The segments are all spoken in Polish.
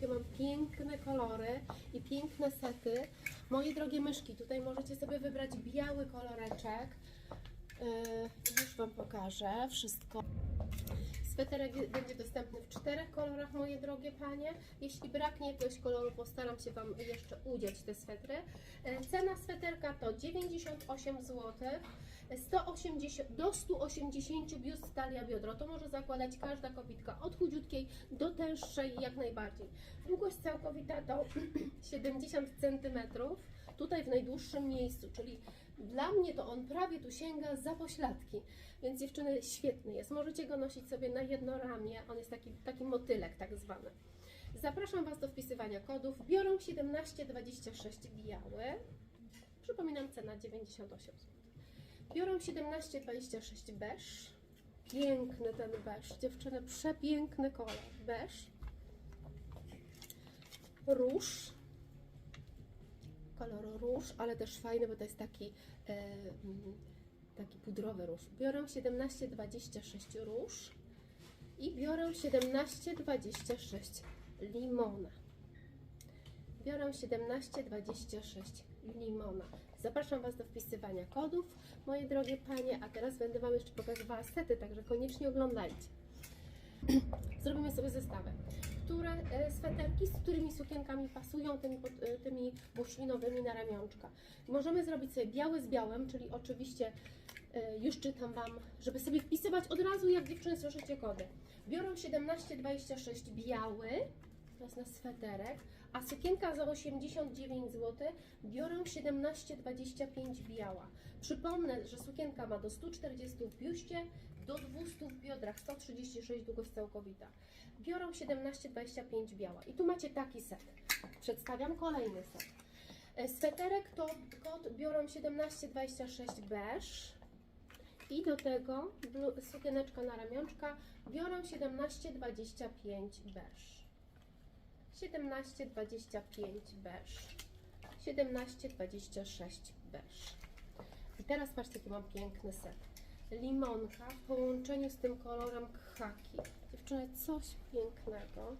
jakie mam piękne kolory i piękne sety. Moje drogie myszki, tutaj możecie sobie wybrać biały koloreczek. Yy, już Wam pokażę wszystko. Sweterek będzie dostępny w czterech kolorach, moje drogie panie. Jeśli braknie jakiegoś koloru, postaram się Wam jeszcze udziać te swetry. E, Cena sweterka to 98 zł. 180, do 180 biust talia biodro. To może zakładać każda kobitka od chudziutkiej do tęższej jak najbardziej. Długość całkowita to 70 cm. Tutaj w najdłuższym miejscu, czyli dla mnie to on prawie tu sięga za pośladki. Więc dziewczyny świetny jest. Możecie go nosić sobie na jedno ramię. On jest taki, taki motylek tak zwany. Zapraszam Was do wpisywania kodów. Biorą 17,26 biały. Przypominam cena 98 zł. Biorą 17,26 beż. Piękny ten beż. Dziewczyny, przepiękny kolor. Beż. Róż. Kolor róż, ale też fajny, bo to jest taki, mm, taki pudrowy róż. Biorę 17,26 róż i biorę 17,26 limona. Biorę 17,26 limona. Zapraszam Was do wpisywania kodów, moje drogie panie, a teraz będę Wam jeszcze pokazywała sety, także koniecznie oglądajcie. Zrobimy sobie zestawę. Które e, sweterki z którymi sukienkami pasują tymi, e, tymi na ramionczka. Możemy zrobić sobie biały z białym, czyli oczywiście e, już czytam Wam, żeby sobie wpisywać od razu, jak dziewczyny słyszycie kody. Biorą 17,26 biały, jest na sweterek, a sukienka za 89 zł biorą 17,25 biała. Przypomnę, że sukienka ma do 140 w biuście, do 200 w biodrach, 136 długość całkowita. Biorą 17,25 biała. I tu macie taki set. Przedstawiam kolejny set. E, Sweterek to kod biorą 17,26 beż. I do tego sukieneczka na ramionczka biorą 17,25 beż. 17,25 beż. 17,26 beż. I teraz patrzcie, jaki mam piękny set. Limonka w połączeniu z tym kolorem khaki. Dziewczyny, coś pięknego.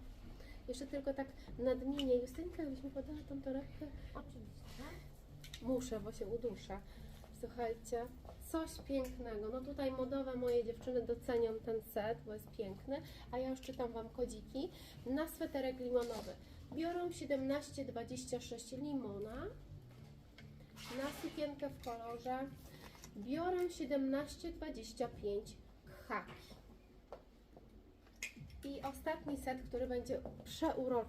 Jeszcze tylko tak nadmienię. Justynka, jakbyś mi podała tą torebkę? Oczywiście. Muszę, bo się uduszę. Słuchajcie, coś pięknego. No tutaj modowe moje dziewczyny docenią ten set, bo jest piękny. A ja już czytam Wam kodziki. Na sweterek limonowy. Biorą 17,26 limona. Na sukienkę w kolorze. Biorę 17,25 khaki. I ostatni set, który będzie przeuroczy.